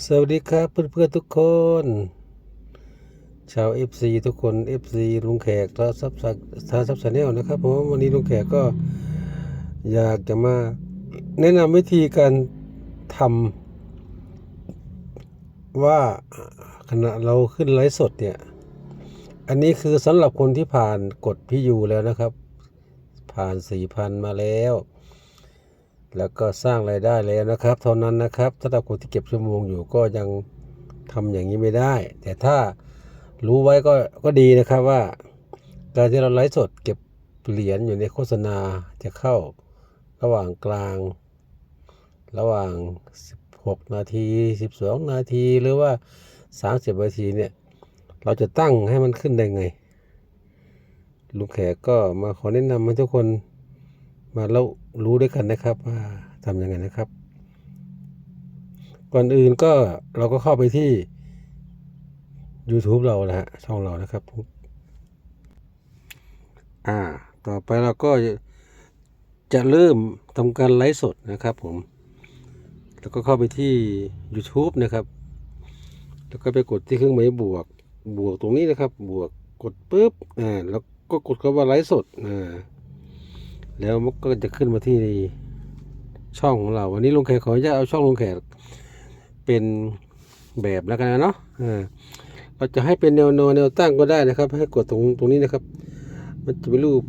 สวัสดีครับเพื่อนๆทุกคน ชาว FC ทุกคน FC ลุงแขกทาซับซักทาซับชาแนลนะครับผมวันนี้ลุงแขกก็อยากจะมาแนะนำวิธีการทำว่าขณะเราขึ้นไลฟ์สดเนี่ย อันนี้คือสำหรับคนที่ผ่านกดพี่ยูแล้วนะครับ ผ่านสี่พันมาแล้ว แล้วก็สร้างรายได้แล้วนะครับ เท่านั้นนะครับถ้าเราคนที่เก็บชั่วโมงอยู่ก็ยังทำอย่างนี้ไม่ได้ แต่ถ้ารู้ไว้ก็ก็ดีนะครับว่า การที่เราไลฟ์สดเก็บเหรียญอยู่ในโฆษณาจะเข้าระหว่างกลาง ระหว่าง 16 นาที 12 นาทีหรือว่า 30 นาทีเนี่ย เราจะตั้งให้มันขึ้นได้ไงลุงแขกก็มาขอแนะนำให้ทุกคน มาแล้วรู้ด้วยกันนะครับว่าทำยังไงนะครับ ก่อนอื่นก็เราก็เข้าไปที่ YouTube เรานะฮะช่องเรานะครับอ่า ต่อไปเราก็จะเริ่มทำการไลฟ์สดนะครับผม แล้วก็เข้าไปที่ YouTube นะครับ แล้วก็ไปกดที่เครื่องหมายบวก บวกตรงนี้นะครับ บวกกดปุ๊บ อ่า แล้วก็กดคำว่าไลฟ์สด อ่า แล้วมันก็จะขึ้นมาที่ช่องของเรา วันนี้ลุงแขกขออนุญาตเอาช่องลุงแขกเป็นแบบแล้วกันนะเนาะเราจะให้เป็นแนวนอนแนวตั้งก็ได้นะครับ ให้กดตรงตรงนี้นะครับ มันจะเป็นรูป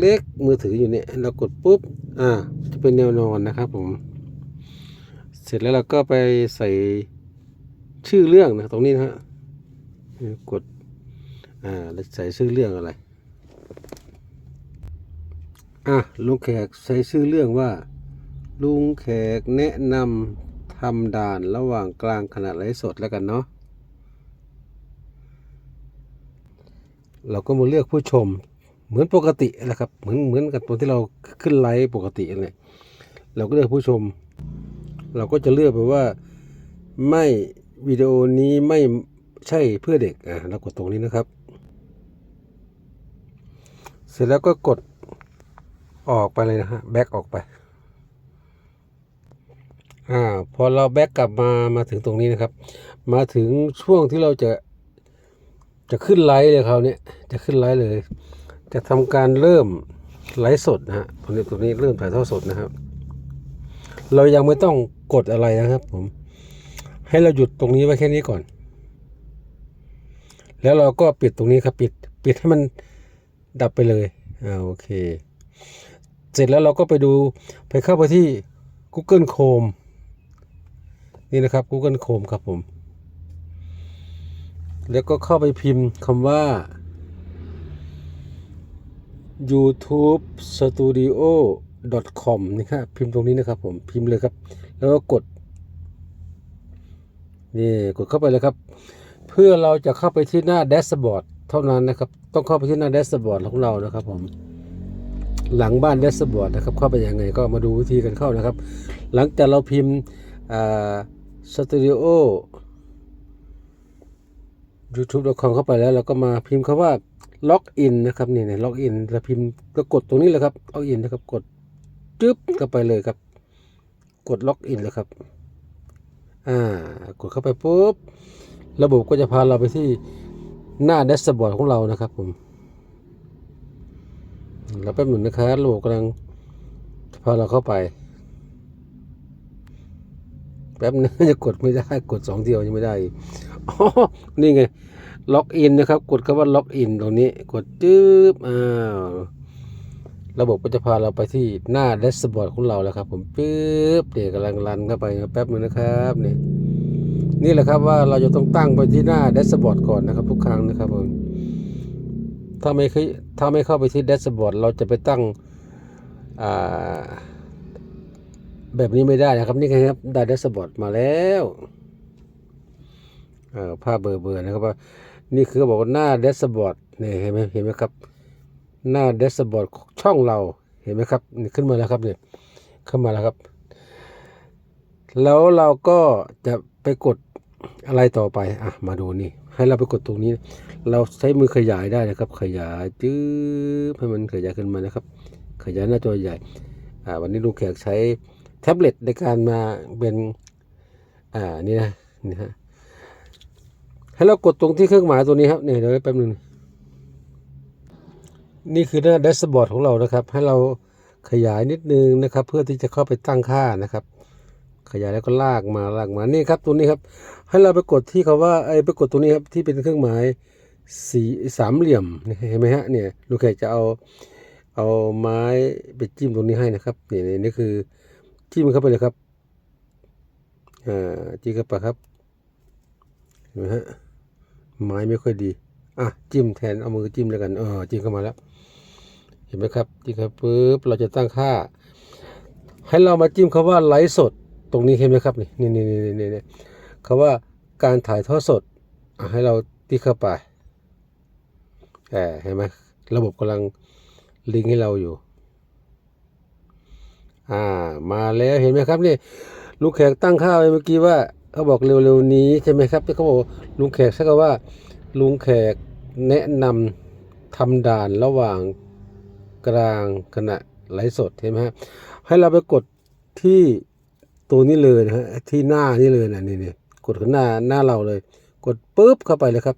เล็กๆมือถืออยู่เนี่ยเรากดปุ๊บอ่าจะเป็นแนวนอนนะครับผม เสร็จแล้วเราก็ไปใส่ชื่อเรื่องนะตรงนี้นะฮะกดอ่าแล้วใส่ชื่อเรื่องอะไร อะลุงแขกใช้ชื่อเรื่องว่า ลุงแขกแนะนำทำด่านระหว่างกลางขณะไลฟ์สดแล้วกันเนาะเราก็มาเลือกผู้ชมเหมือนปกติแหละครับ เหมือนเหมือนกับตอนที่เราขึ้นไลฟ์ปกติเลยเราก็เลือกผู้ชม เราก็จะเลือกไปว่าไม่วิดีโอนี้ไม่ใช่เพื่อเด็กอะเรากดตรงนี้นะครับ เสร็จแล้วก็กด ออกไปเลยนะฮะแบ็กออกไปอ่าพอเราแบ็กกลับมามาถึงตรงนี้นะครับ มาถึงช่วงที่เราจะจะขึ้นไลฟ์เลยคราวนี้จะขึ้นไลฟ์เลย จะทำการเริ่มไลฟ์สดนะฮะตรงนี้ตรงนี้เริ่มถ่ายทอดสดนะครับ เรายังไม่ต้องกดอะไรนะครับ ผม ให้เราหยุดตรงนี้ไว้แค่นี้ก่อน แล้วเราก็ปิดตรงนี้ครับปิด ปิดให้มันดับไปเลยอ่าโอเค เสร็จแล้วเราก็ไปดูไปเข้าไปที่ Google Chrome นี่นะครับ Google Chrome ครับผม แล้วก็เข้าไปพิมพ์คำว่า youtube studio com นี่ครับพิมพ์ตรงนี้นะครับผมพิมพ์เลยครับ แล้วก็กดนี่กดเข้าไปเลยครับ เพื่อเราจะเข้าไปที่หน้าแดชบอร์ดเท่านั้นนะครับ ต้องเข้าไปที่หน้าแดชบอร์ดของเรานะครับผม หลังบ้านแดชบอร์ดนะครับ เข้าไปยังไงก็มาดูวิธีกันเข้านะครับ หลังจากเราพิมพ์สตูดิโอ youtube.com เข้าไปแล้วเราก็มาพิมพ์คำว่าล็อกอินนะครับนี่เนี่ยล็อกอินเราพิมพ์ก็กดตรงนี้แหละครับล็อกอินนะครับกดจึ๊บเข้าไปเลยครับ กดล็อกอินเลยครับอ่ากดเข้าไปปุ๊บระบบก็จะพาเราไปที่หน้าแดชบอร์ดของเรานะครับผม เราแป๊บหนึ่งนะครับระบบกำลังพาเราเข้าไป แป๊บนึงจะกดไม่ได้กดสองเดียวยังไม่ได้อ๋อนี่ไงล็อกอินนะครับ กดคำว่าล็อกอินตรงนี้ กดจึ๊บอ้าวระบบก็จะพาเราไปที่หน้าแดชบอร์ดของเราแล้วครับ ผมปึ๊บเดี๋ยวกำลังรันเข้าไปแป๊บนึงนะครับนี่นี่แหละครับว่าเราจะต้องตั้งไปที่หน้าแดชบอร์ดก่อนนะครับ ทุกครั้งนะครับผม ถ้าไม่ถ้าไม่เข้าไปที่แดชบอร์ดเราจะไปตั้งแบบนี้ไม่ได้นะครับ นี่ครับได้แดชบอร์ดมาแล้วภาพเบอร์เบอร์นะครับว่านี่คือบอกว่าหน้าแดชบอร์ดนี่เห็นไหมเห็นไหมครับ หน้าแดชบอร์ดช่องเราเห็นไหมครับนี่ขึ้นมาแล้วครับเนี่ยขึ้นมาแล้วครับ แล้วเราก็จะไปกดอะไรต่อไปอะมาดูนี่ ให้เราไปกดตรงนี้ เราใช้มือขยายได้นะครับ ขยายจื๊บให้มันขยายขึ้นมานะครับ ขยายหน้าจอใหญ่อ่าวันนี้ลุงแขกใช้แท็บเล็ตในการมาเป็นอ่านี่นะนี่ฮะให้เรากดตรงที่เครื่องหมายตัวนี้ครับนี่เดี๋ยวแป๊บนึงนี่คือหน้าแดชบอร์ดของเรานะครับ ให้เราขยายนิดนึงนะครับ เพื่อที่จะเข้าไปตั้งค่านะครับ ขยายแล้วก็ลากมาลากมานี่ครับตัวนี้ครับ ให้เราไปกดที่คาว่าไอ้ไปกดตรงนี้ครับที่เป็นเครื่องหมาย สีสามเหลี่ยมเห็นไหมฮะเนี่ยลูกแขกจะเอาเอาไม้ไปจิ้มตรงนี้ให้นะครับนี่นี่นี่คือจิ้มเข้าไปเลยครับอ่าจิ้มเข้าไปครับเห็นไหมฮะไม้ไม่ค่อยดีอะจิ้มแทนเอามือจิ้มแล้วกันเออจิ้มเข้ามาแล้ว เห็นไหมครับจิ้มเข้าปุ๊บเราจะตั้งค่า ให้เรามาจิ้มคาว่าไลฟ์สดตรงนี้เห็นไหมครับนี่นี่นี่นี่นี่คาว่าการถ่ายทอดสดอะให้เราติ๊กเข้าไป อบเห็นไหมระบบกำลังลิงก์ให้เราอยู่ อ่า มาแล้วเห็นไหมครับนี่ลุงแขกตั้งค่าไว้เมื่อกี้ว่าเขาบอกเร็วๆนี้ใช่ไหมครับที่เขาบอกลุงแขกใช้คำว่า ลุงแขกแนะนำทำด่านระหว่างกลางขณะไลฟ์สดเห็นไหมฮะให้เราไปกดที่ตัวนี้เลยนะฮะที่หน้านี่เลยนะนี่นี่กดข้างหน้าหน้าเราเลย กดปุ๊บเข้าไปเลยครับ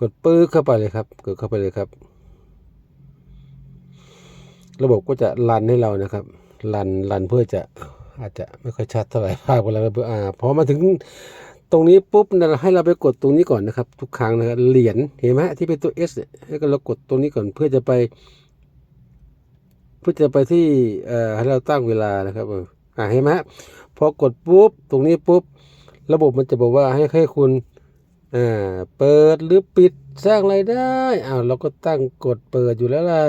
กดปื้อเข้าไปเลยครับ กดเข้าไปเลยครับ ระบบก็จะรันให้เรานะครับรันรันเพื่อจะอาจจะไม่ค่อยชัดเท่าไหร่ภาพอะไรเพื่ออ่าพอมาถึงตรงนี้ปุ๊บนะให้เราไปกดตรงนี้ก่อนนะครับ ทุกครั้งนะครับเหรียญเห็นไหมที่เป็นตัว S เนี่ยให้เรากดตรงนี้ก่อนเพื่อจะไป เพื่อจะไปที่เอ่อให้เราตั้งเวลานะครับอออ่าเห็นไหมพอกดปุ๊บตรงนี้ปุ๊บ ระบบมันจะบอกว่าให้ให้คุณ อ่าเปิดหรือปิดสร้างรายได้อ้าวเราก็ตั้งกดเปิดอยู่แล้วล่ะ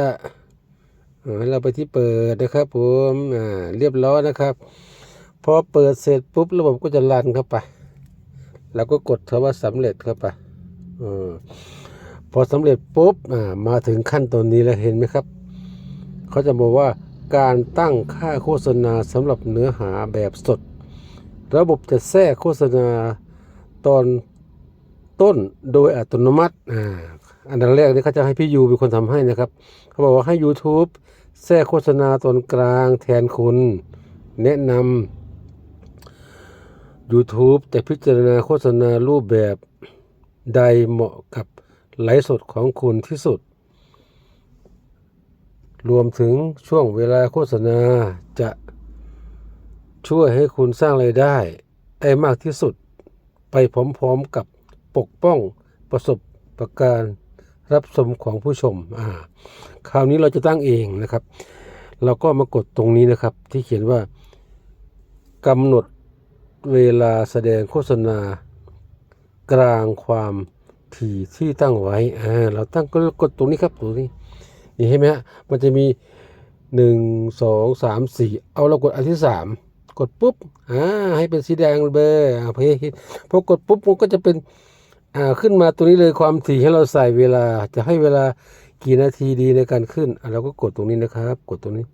อ่าให้เราไปที่เปิดนะครับผมอ่าเรียบร้อยนะครับ พอเปิดเสร็จปุ๊บระบบก็จะรันเข้าไปเราก็กดคำว่าสำเร็จเข้าไปอพอสำเร็จปุ๊บอ่ามาถึงขั้นตอนนี้แล้วเห็นไหมครับเขาจะบอกว่าการตั้งค่าโฆษณาสำหรับเนื้อหาแบบสด ระบบจะแทรกโฆษณาตอน ต้นโดยอัตโนมัติอ่าอันดับแรกนี่เขาจะให้พี่ยูเป็นคนทำให้นะครับ เขาบอกว่าให้ YouTube แทรกโฆษณาตอนกลางแทนคุณ แนะนำ YouTube จะพิจารณาโฆษณารูปแบบใดเหมาะกับไลฟ์สดของคุณที่สุด รวมถึงช่วงเวลาโฆษณาจะช่วยให้คุณสร้างไรายได้ได้มากที่สุด ไปพร้อมๆกับ ปกป้องประสบประการรับชมของผู้ชมอ่าคราวนี้เราจะตั้งเองนะครับ เราก็มากดตรงนี้นะครับ ที่เขียนว่ากำหนดเวลาแสดงโฆษณา กลางความถี่ที่ตั้งไว้อ่าเราตั้งก็กดตรงนี้ครับตรงนี้นี่เห็นไหมฮะมันจะมีหนึ่งสองสามสี่เอาเรากดอันที่สามกดปุ๊บอ่าให้เป็นสีแดงเบอร์อ่าพอพอกดปุ๊บมันก็จะเป็น อ่าขึ้นมาตัวนี้เลยความถี่ให้เราใส่เวลาจะให้เวลากี่นาทีดีในการขึ้นอะเราก็กดตรงนี้นะครับ กดตรงนี้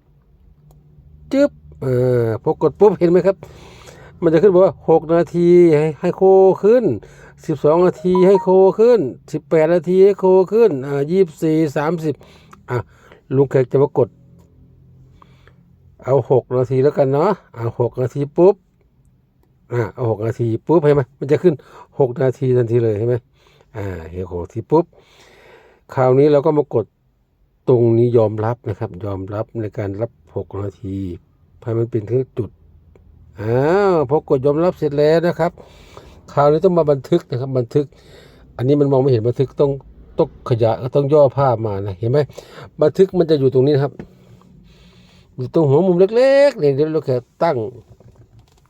จึ๊บอ่าพอกดปุ๊บเห็นไหมครับ มันจะขึ้นบอกว่าหกนาทีให้ให้โคขึ้นสิบสองนาทีให้โคขึ้นสิบแปดนาทีให้โคขึ้นอ่ายี่สิบสี่สามสิบอะลุงแขกจะมากด เอาหกนาทีแล้วกันเนาะเอาหกนาทีปุ๊บ อ่าเอาหกนาทีปุ๊บเห็นไหมมันจะขึ้นหกนาทีทันทีเลยเห็นไหมอ่าเห็นหกนาทีปุ๊บคราวนี้เราก็มากดตรงนี้ยอมรับนะครับ ยอมรับในการรับหกนาทีให้มันเป็นที่จุดอ้าวพอกดยอมรับเสร็จแล้วนะครับ คราวนี้ต้องมาบันทึกนะครับ บันทึก อันนี้มันมองไม่เห็นบันทึกต้องต้องขยายต้องย่อภาพมานะเห็นไหมบันทึกมันจะอยู่ตรงนี้นะครับอยู่ตรงหัวมุมเล็กๆเนี่ยเดี๋ยวเราแค่ตั้ง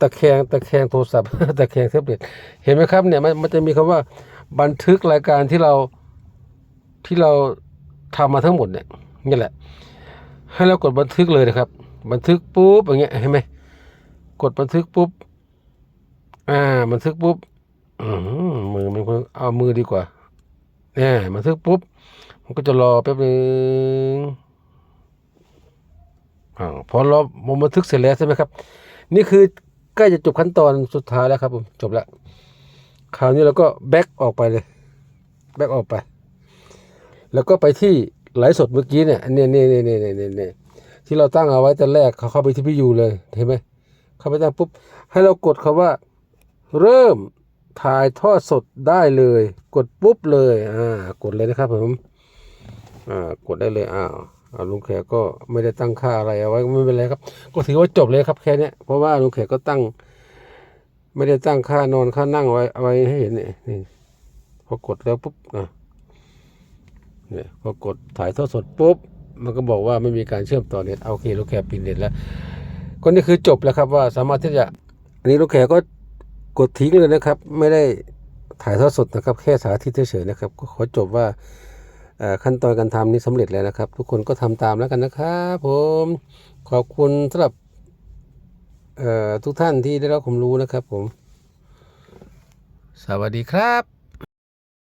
ตะแคงตะแคงโทรศัพท์ ตะแคงแท็บเล็ตเห็นไหมครับเนี่ยมันมันจะมีคำว่าบันทึกรายการที่เราที่เราทำมาทั้งหมดเนี่ยนี่แหละ ให้เรากดบันทึกเลยนะครับ บันทึกปุ๊บอย่างเงี้ยเห็นไหมกดบันทึกปุ๊บอ่าบันทึกปุ๊บอืมมือมันควรเอามือดีกว่าเนี่ยบันทึกปุ๊บมันก็จะรอแป๊บนึงอ่าพอรอมันบันทึกเสร็จแล้วใช่ไหมครับ นี่คือ ใกล้จะจบขั้นตอนสุดท้ายแล้วครับผมจบแล้วคราวนี้เราก็แบ็กออกไปเลยแบ็กออกไป แล้วก็ไปที่ไลฟ์สดเมื่อกี้เนี่ยอันเนี้ยเนี่ยเนี่ยเนี่ยเนี่ยเนี่ยที่เราตั้งเอาไว้แต่แรกเขาเข้าไปที่พี่ยูเลยเห็นไหมเข้าไปตั้งปุ๊บให้เรากดคาว่า เริ่มถ่ายทอดสดได้เลย กดปุ๊บเลยอ่ากดเลยนะครับผมอ่ากดได้เลยอ้าวอ่า ลุงแขกก็ไม่ได้ตั้งค่าอะไรเอาไว้ก็ไม่เป็นไรครับ ก็ถือว่าจบเลยครับแค่นี้เพราะว่าลุงแขกก็ตั้ง ไม่ได้ตั้งค่านอนค่านั่งไว้เอาไว้ให้เห็นนี่นี่พอกดแล้วปุ๊บอะเนี่ยพอกดถ่ายทอดสดปุ๊บมันก็บอกว่าไม่มีการเชื่อมต่อเน็ตเอาโอเคลูกแขกปิดเน็ตแล้วก็นี่คือจบแล้วครับว่าสามารถที่จะอันนี้ลูกแขกก็กดทิ้งเลยนะครับ ไม่ได้ถ่ายทอดสดนะครับ แค่สาธิตเฉยๆนะครับ ก็ขอจบว่า ขั้นตอนการทำนี้สำเร็จแล้วนะครับ ทุกคนก็ทำตามแล้วกันนะครับผมขอบคุณสำหรับทุกท่านที่ได้รับความรู้นะครับผม สวัสดีครับ